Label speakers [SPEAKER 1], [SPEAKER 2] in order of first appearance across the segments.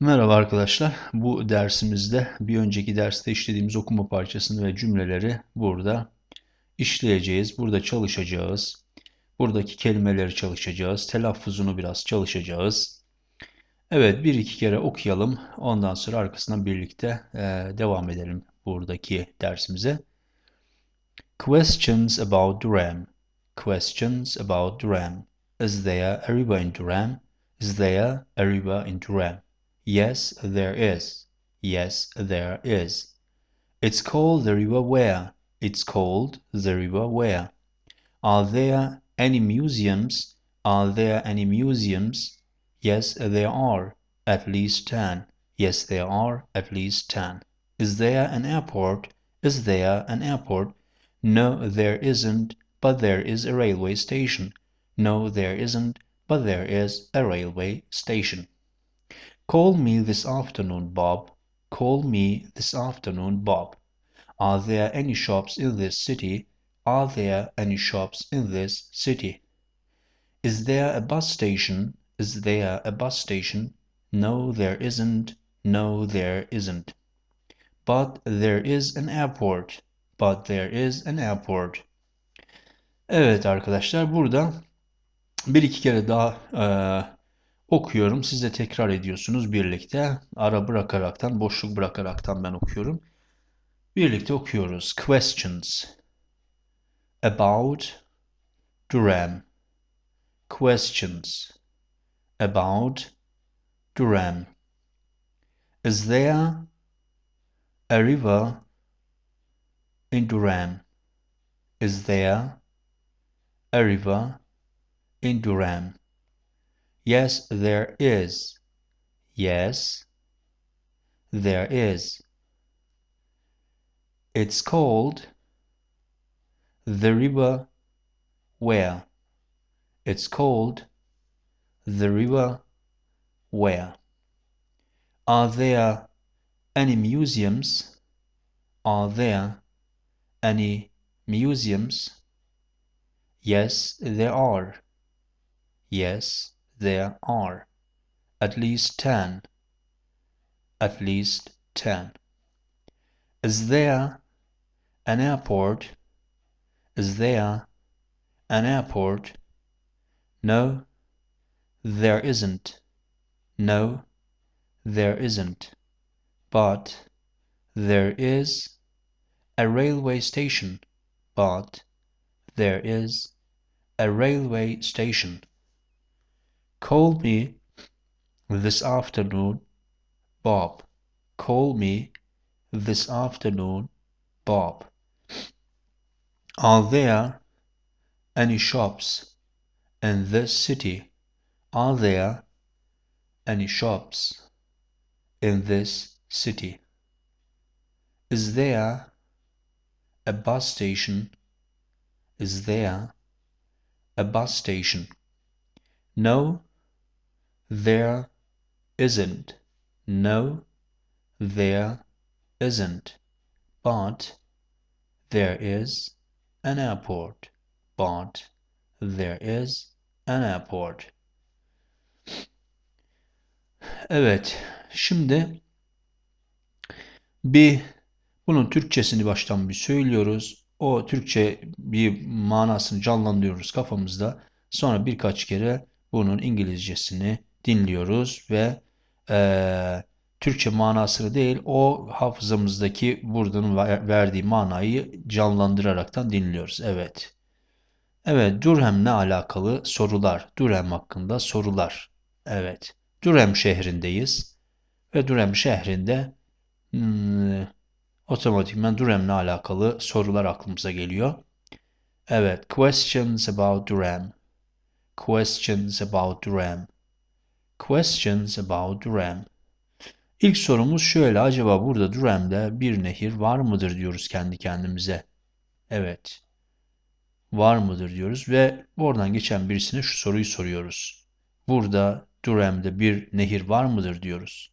[SPEAKER 1] Merhaba arkadaşlar. Bu dersimizde bir önceki derste işlediğimiz okuma parçasını ve cümleleri burada işleyeceğiz. Burada çalışacağız. Buradaki kelimeleri çalışacağız. Telaffuzunu biraz çalışacağız. Evet bir iki kere okuyalım. Ondan sonra arkasından birlikte e, devam edelim buradaki dersimize. Questions about Durham. Questions about Durham. Is there a river in Durham? Is there a river in Durham? Yes, there is. Yes, there is. It's called the River Where. It's called the River Where. Are there any museums? Are there any museums? Yes, there are. At least ten. Yes, there are. At least ten. Is there an airport? Is there an airport? No, there isn't, but there is a railway station. No, there isn't, but there is a railway station. Call me this afternoon, Bob. Call me this afternoon, Bob. Are there any shops in this city? Are there any shops in this city? Is there a bus station? Is there a bus station? No, there isn't. No, there isn't. But there is an airport. But there is an airport. Evet arkadaşlar burada bir iki kere daha e, okuyorum. Siz de tekrar ediyorsunuz birlikte. Ara bırakaraktan, boşluk bırakaraktan ben okuyorum. Birlikte okuyoruz. Questions about Durham. Questions about Durham. Is there a river in Durham? Is there a river in Durham? Yes, there is. Yes, there is. It's called the river where. It's called the river where. Are there any museums? Are there any museums? Yes, there are. Yes, there are at least ten. At least ten. Is there an airport? Is there an airport? No, there isn't. No, there isn't. But there is a railway station. But there is a railway station. Call me this afternoon, Bob. Call me this afternoon, Bob. Are there any shops in this city? Are there any shops in this city? Is there a bus station? Is there a bus station? No, there isn't. No, there isn't. But there is an airport. But there is an airport. Evet, şimdi bir bunun Türkçesini baştan bir söylüyoruz. O Türkçe bir manasını canlandırıyoruz kafamızda. Sonra birkaç kere bunun İngilizcesini dinliyoruz ve e, Türkçe manasını değil o hafızamızdaki buradan verdiği manayı canlandıraraktan dinliyoruz. Evet. Evet, Durham'le alakalı sorular. Durham hakkında sorular. Evet. Durham şehrindeyiz. Ve Durham şehrinde hmm, otomatikman Durham'le alakalı sorular aklımıza geliyor. Evet, questions about Durham. Questions about Durham. Questions about Durham. İlk sorumuz şöyle. Acaba burada Durham'da bir nehir var mıdır diyoruz kendi kendimize. Evet. Var mıdır diyoruz ve oradan geçen birisine şu soruyu soruyoruz. Burada Durham'da bir nehir var mıdır diyoruz.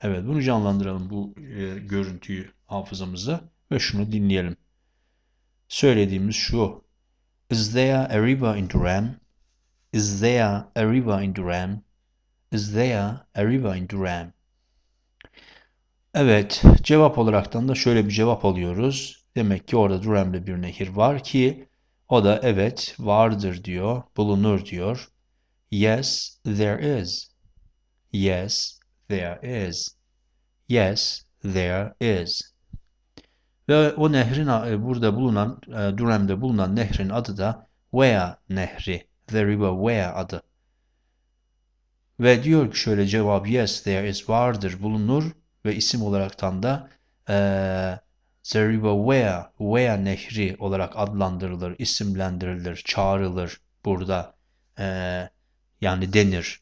[SPEAKER 1] Evet bunu canlandıralım bu e, görüntüyü hafızamızda ve şunu dinleyelim. Söylediğimiz şu. Is there a river in Durham? Is there a river in Durham? Is there a river in Durham? Evet, cevap olaraktan da şöyle bir cevap alıyoruz. Demek ki orada Durham'da bir nehir var ki o da evet vardır diyor, bulunur diyor. Yes, there is. Yes, there is. Yes, there is. Ve o nehrin e, burada bulunan, e, Durham'da bulunan nehrin adı da Wea Nehri. The River Wea adı. Ve diyor ki şöyle cevap yes there is vardır bulunur ve isim olaraktan da e, The River Wea, Wea Nehri olarak adlandırılır, isimlendirilir, çağrılır burada e, yani denir.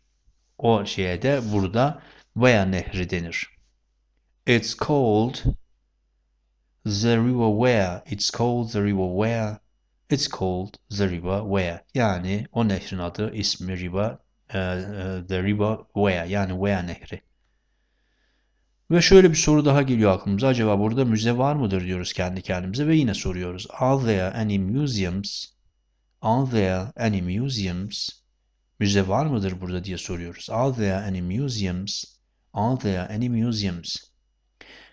[SPEAKER 1] O şeye de burada Wea Nehri denir. It's called the river where. It's called the river where. It's called the river where. Yani o nehrin adı ismi river the river where yani where nehri. Ve şöyle bir soru daha geliyor aklımıza. Acaba burada müze var mıdır diyoruz kendi kendimize ve yine soruyoruz. Are there any museums? Are there any museums? Müze var mıdır burada diye soruyoruz. Are there any museums? Are there any museums?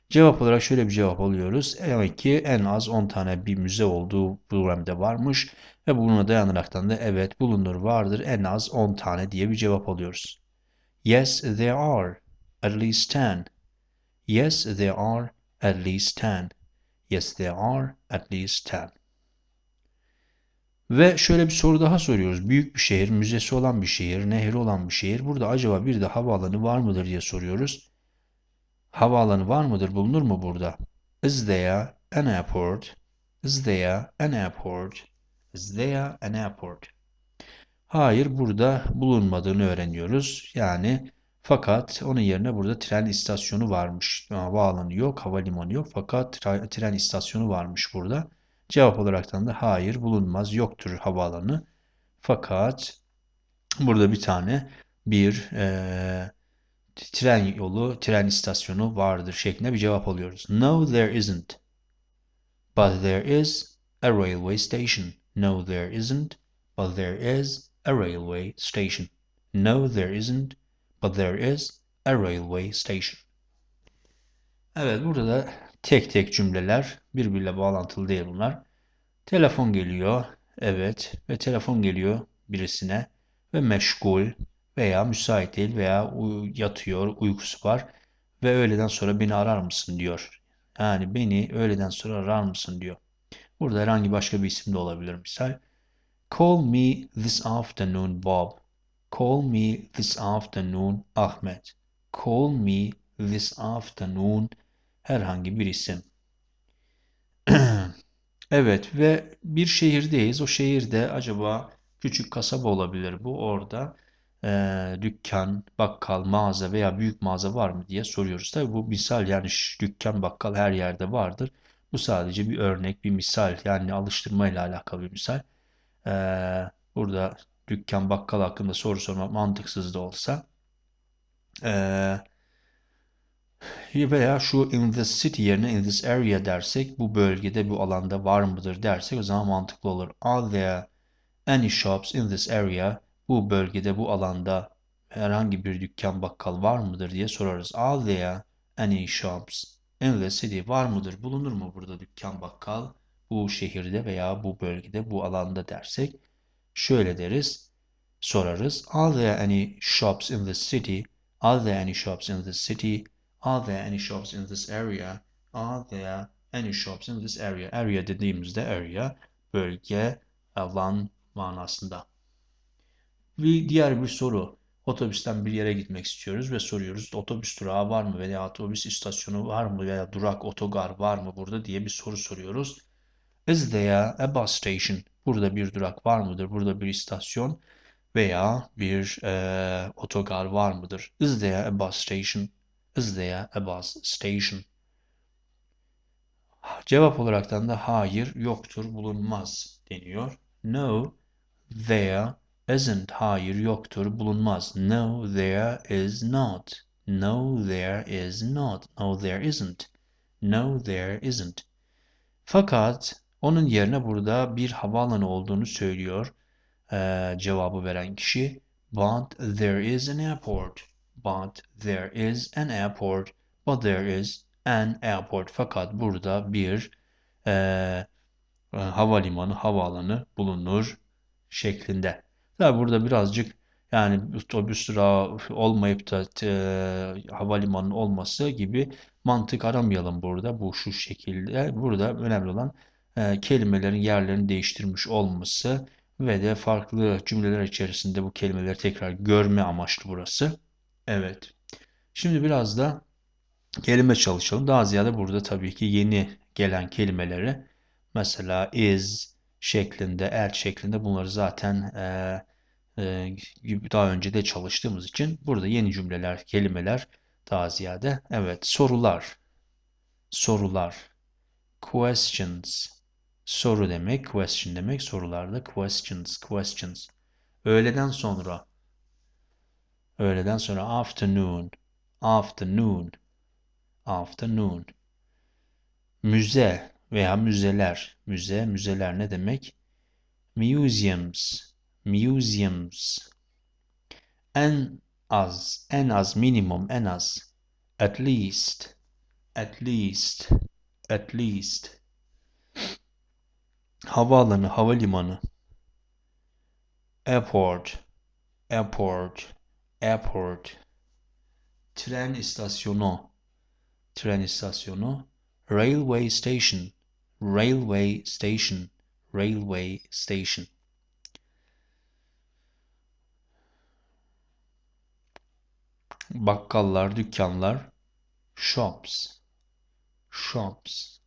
[SPEAKER 1] Cevap olarak şöyle bir cevap alıyoruz. Demek ki en az 10 tane bir müze olduğu programda varmış ve buna dayanaraktan da evet bulunur vardır en az 10 tane diye bir cevap alıyoruz. Yes, there are at least 10. Yes, there are at least 10. Yes, there are at least 10. Ve şöyle bir soru daha soruyoruz. Büyük bir şehir, müzesi olan bir şehir, nehri olan bir şehir. Burada acaba bir de havaalanı var mıdır diye soruyoruz. Havaalanı var mıdır? Bulunur mu burada? Is there an airport? Is there an airport? Is there an airport? Hayır, burada bulunmadığını öğreniyoruz. Yani fakat onun yerine burada tren istasyonu varmış. Havaalanı yok, havalimanı yok fakat tren istasyonu varmış burada. Cevap olaraktan da hayır bulunmaz, yoktur havaalanı. Fakat burada bir tane bir e, tren yolu, tren istasyonu vardır şeklinde bir cevap alıyoruz. No, there isn't. But there is a railway station. No, there isn't. But there is a railway station. No, there isn't. But there is a railway station. Evet, burada da tek tek cümleler birbiriyle bağlantılı değil bunlar. Telefon geliyor. Evet. Ve telefon geliyor birisine. Ve meşgul veya müsait değil veya yatıyor, uykusu var ve öğleden sonra beni arar mısın diyor. Yani beni öğleden sonra arar mısın diyor. Burada herhangi başka bir isim de olabilir misal. Call me this afternoon Bob. Call me this afternoon Ahmet. Call me this afternoon herhangi bir isim. evet ve bir şehirdeyiz. O şehirde acaba küçük kasaba olabilir bu orada e, dükkan, bakkal, mağaza veya büyük mağaza var mı diye soruyoruz. Tabi bu misal yani dükkan, bakkal her yerde vardır. Bu sadece bir örnek, bir misal yani alıştırma ile alakalı bir misal. E, burada dükkan, bakkal hakkında soru sormak mantıksız da olsa e, veya şu in this city yerine in this area dersek bu bölgede bu alanda var mıdır dersek o zaman mantıklı olur. Are there any shops in this area? Bu bölgede, bu alanda herhangi bir dükkan bakkal var mıdır diye sorarız. Are there any shops in the city? Var mıdır, bulunur mu burada dükkan bakkal bu şehirde veya bu bölgede, bu alanda dersek şöyle deriz, sorarız. Are there any shops in the city? Are there any shops in the city? Are there any shops in this area? Are there any shops in this area? Area dediğimizde area bölge, alan manasında. Bir diğer bir soru. Otobüsten bir yere gitmek istiyoruz ve soruyoruz. Otobüs durağı var mı veya otobüs istasyonu var mı veya durak otogar var mı burada diye bir soru soruyoruz. Is there a bus station? Burada bir durak var mıdır? Burada bir istasyon veya bir e, otogar var mıdır? Is there a bus station? Is there a bus station? Cevap olaraktan da hayır, yoktur, bulunmaz deniyor. No, there isn't hayır yoktur bulunmaz. No there is not. No there is not. No there isn't. No there isn't. Fakat onun yerine burada bir havaalanı olduğunu söylüyor ee, cevabı veren kişi. But there is an airport. But there is an airport. But there is an airport. Fakat burada bir e, havalimanı, havaalanı bulunur şeklinde. Tabi burada birazcık yani otobüs durağı olmayıp da e, havalimanı olması gibi mantık aramayalım burada. Bu şu şekilde. Burada önemli olan e, kelimelerin yerlerini değiştirmiş olması ve de farklı cümleler içerisinde bu kelimeleri tekrar görme amaçlı burası. Evet. Şimdi biraz da kelime çalışalım. Daha ziyade burada tabii ki yeni gelen kelimeleri mesela is şeklinde, el şeklinde bunları zaten e, e, daha önce de çalıştığımız için burada yeni cümleler, kelimeler daha ziyade. Evet, sorular. Sorular. Questions. Soru demek, question demek. Sorularda questions, questions. Öğleden sonra. Öğleden sonra afternoon. Afternoon. Afternoon. Müze veya müzeler. Müze, müzeler ne demek? Museums. Museums. En az, en az, minimum, en az. At least. At least. At least. Havaalanı, havalimanı. Airport. Airport. Airport. Tren istasyonu. Tren istasyonu. Railway station. Railway station. Railway station. Bakkallar, dükkanlar. Shops. Shops.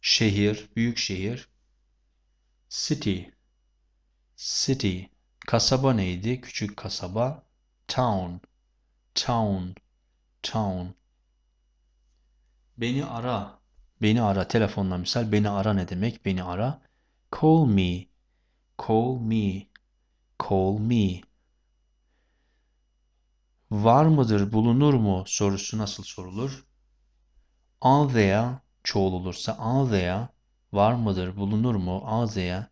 [SPEAKER 1] Şehir, büyük şehir. City. City. Kasaba neydi? Küçük kasaba. Town. Town. Town. Beni ara. Beni ara. Telefonla misal beni ara ne demek? Beni ara. Call me. Call me. Call me. Var mıdır, bulunur mu sorusu nasıl sorulur? Are there çoğul olursa are there var mıdır, bulunur mu? Are there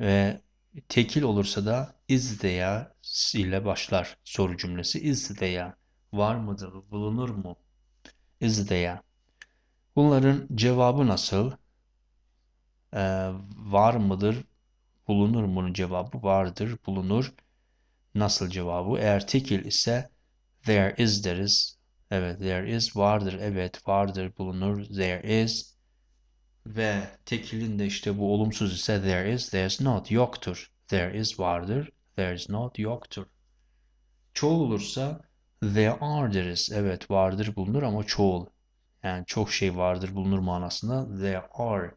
[SPEAKER 1] ve tekil olursa da is there ile başlar soru cümlesi. Is there var mıdır, bulunur mu? Is there. Bunların cevabı nasıl? Ee, var mıdır, bulunur mu'nun cevabı vardır, bulunur. Nasıl cevabı? Eğer tekil ise there is deriz. Evet there is vardır. Evet vardır bulunur. There is. Ve tekilin de işte bu olumsuz ise there is, there's not yoktur. There is vardır. There is not yoktur. Çoğul olursa there are deriz. Evet vardır bulunur ama çoğul. Yani çok şey vardır bulunur manasında there are.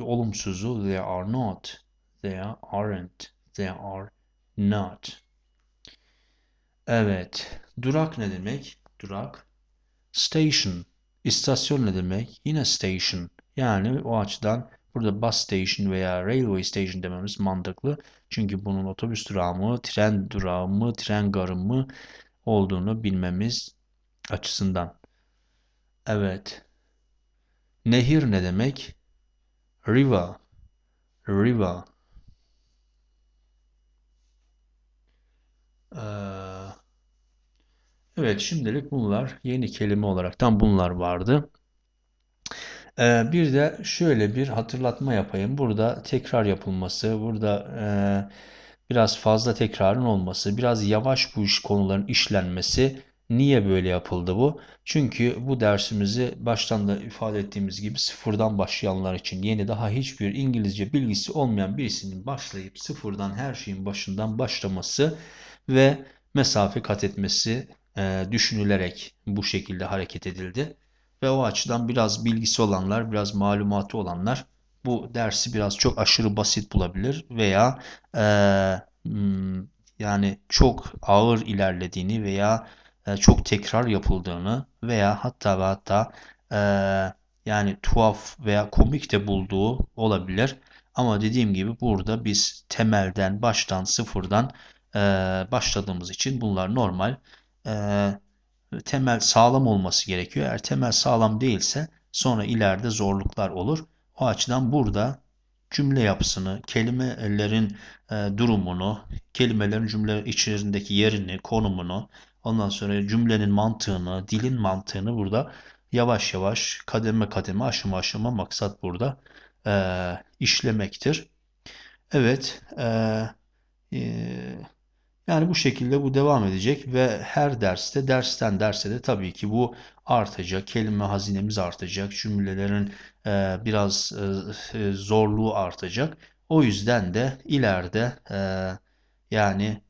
[SPEAKER 1] Olumsuzu there are not. There aren't. There are not. Evet. Durak ne demek? Durak. Station. İstasyon ne demek? Yine station. Yani o açıdan burada bus station veya railway station dememiz mantıklı. Çünkü bunun otobüs durağı mı, tren durağı mı, tren garı mı olduğunu bilmemiz açısından. Evet. Nehir ne demek? River. River. Ee, evet şimdilik bunlar yeni kelime olaraktan bunlar vardı. Ee, bir de şöyle bir hatırlatma yapayım. Burada tekrar yapılması, burada e, biraz fazla tekrarın olması, biraz yavaş bu iş konuların işlenmesi niye böyle yapıldı bu? Çünkü bu dersimizi baştan da ifade ettiğimiz gibi sıfırdan başlayanlar için yeni daha hiçbir İngilizce bilgisi olmayan birisinin başlayıp sıfırdan her şeyin başından başlaması ve mesafe kat etmesi e, düşünülerek bu şekilde hareket edildi. Ve o açıdan biraz bilgisi olanlar, biraz malumatı olanlar bu dersi biraz çok aşırı basit bulabilir veya e, yani çok ağır ilerlediğini veya e, çok tekrar yapıldığını veya hatta ve hatta e, yani tuhaf veya komik de bulduğu olabilir. Ama dediğim gibi burada biz temelden, baştan, sıfırdan e, başladığımız için bunlar normal. E, temel sağlam olması gerekiyor. Eğer temel sağlam değilse sonra ileride zorluklar olur. O açıdan burada cümle yapısını, kelimelerin e, durumunu, kelimelerin cümle içerisindeki yerini, konumunu, Ondan sonra cümlenin mantığını, dilin mantığını burada yavaş yavaş, kademe kademe, aşama aşama maksat burada e, işlemektir. Evet, e, e, yani bu şekilde bu devam edecek ve her derste, dersten derse de tabii ki bu artacak, kelime hazinemiz artacak, cümlelerin e, biraz e, zorluğu artacak. O yüzden de ileride e, yani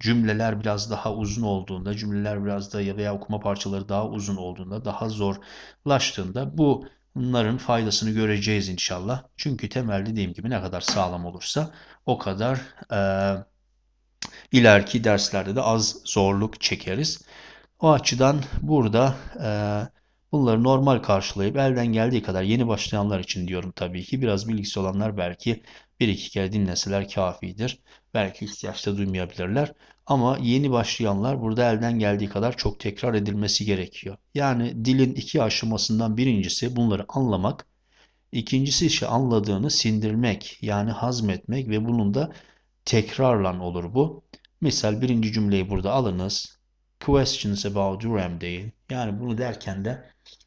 [SPEAKER 1] cümleler biraz daha uzun olduğunda, cümleler biraz da veya okuma parçaları daha uzun olduğunda, daha zorlaştığında bu bunların faydasını göreceğiz inşallah. Çünkü temel dediğim gibi ne kadar sağlam olursa o kadar e, ileriki derslerde de az zorluk çekeriz. O açıdan burada e, bunları normal karşılayıp elden geldiği kadar yeni başlayanlar için diyorum tabii ki biraz bilgisi olanlar belki bir iki kere dinleseler kafidir. Belki ihtiyaç da duymayabilirler. Ama yeni başlayanlar burada elden geldiği kadar çok tekrar edilmesi gerekiyor. Yani dilin iki aşamasından birincisi bunları anlamak. İkincisi ise anladığını sindirmek yani hazmetmek ve bunun da tekrarla olur bu. Misal birinci cümleyi burada alınız. Questions about Durham değil. Yani bunu derken de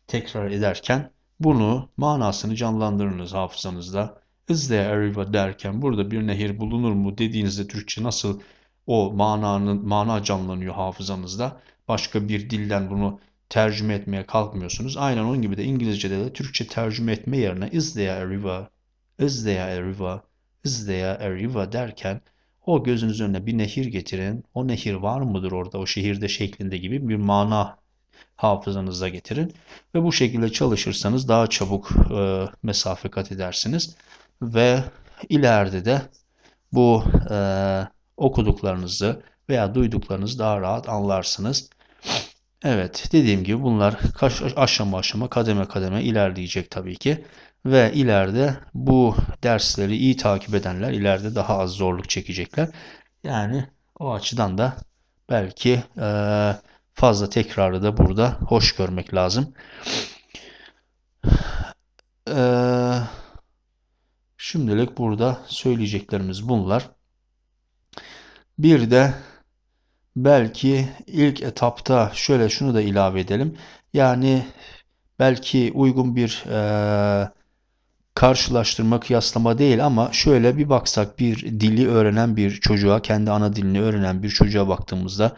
[SPEAKER 1] tekrar ederken bunu manasını canlandırınız hafızanızda. Is there a river derken burada bir nehir bulunur mu dediğinizde Türkçe nasıl o mananın mana canlanıyor hafızanızda. Başka bir dilden bunu tercüme etmeye kalkmıyorsunuz. Aynen onun gibi de İngilizce'de de Türkçe tercüme etme yerine is there a river, is there a river, is there a river derken o gözünüz önüne bir nehir getirin. O nehir var mıdır orada o şehirde şeklinde gibi bir mana hafızanıza getirin. Ve bu şekilde çalışırsanız daha çabuk e, mesafe kat edersiniz. Ve ileride de bu e, okuduklarınızı veya duyduklarınızı daha rahat anlarsınız. Evet dediğim gibi bunlar aşama aşama kademe kademe ilerleyecek tabii ki. Ve ileride bu dersleri iyi takip edenler ileride daha az zorluk çekecekler. Yani o açıdan da belki e, fazla tekrarı da burada hoş görmek lazım. Eee Şimdilik burada söyleyeceklerimiz bunlar. Bir de belki ilk etapta şöyle şunu da ilave edelim. Yani belki uygun bir e, karşılaştırma, kıyaslama değil ama şöyle bir baksak bir dili öğrenen bir çocuğa, kendi ana dilini öğrenen bir çocuğa baktığımızda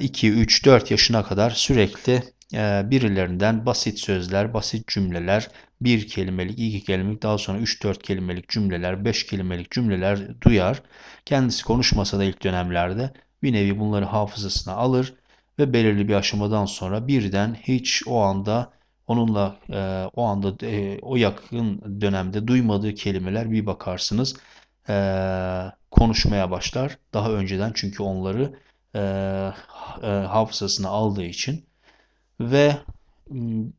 [SPEAKER 1] 2, 3, 4 yaşına kadar sürekli e, birilerinden basit sözler, basit cümleler, bir kelimelik, iki kelimelik, daha sonra 3-4 kelimelik cümleler, 5 kelimelik cümleler duyar. Kendisi konuşmasa da ilk dönemlerde bir nevi bunları hafızasına alır ve belirli bir aşamadan sonra birden hiç o anda onunla e, o anda e, o yakın dönemde duymadığı kelimeler bir bakarsınız e, konuşmaya başlar. Daha önceden çünkü onları e, e, hafızasına aldığı için ve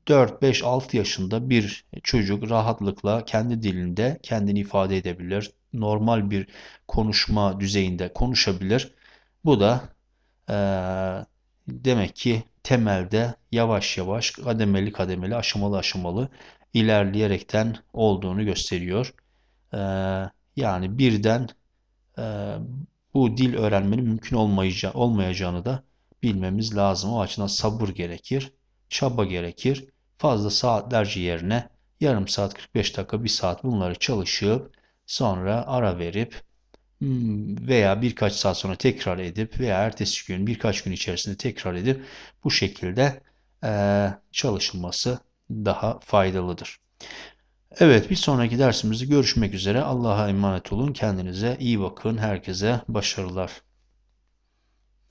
[SPEAKER 1] 4, 5, 6 yaşında bir çocuk rahatlıkla kendi dilinde kendini ifade edebilir. Normal bir konuşma düzeyinde konuşabilir. Bu da e, demek ki temelde yavaş yavaş kademeli kademeli aşamalı aşamalı ilerleyerekten olduğunu gösteriyor. E, yani birden e, bu dil öğrenmenin mümkün olmayacağı, olmayacağını da bilmemiz lazım. O açıdan sabır gerekir çaba gerekir. Fazla saatlerce yerine yarım saat 45 dakika bir saat bunları çalışıp sonra ara verip veya birkaç saat sonra tekrar edip veya ertesi gün birkaç gün içerisinde tekrar edip bu şekilde çalışılması daha faydalıdır. Evet bir sonraki dersimizde görüşmek üzere. Allah'a emanet olun. Kendinize iyi bakın. Herkese başarılar.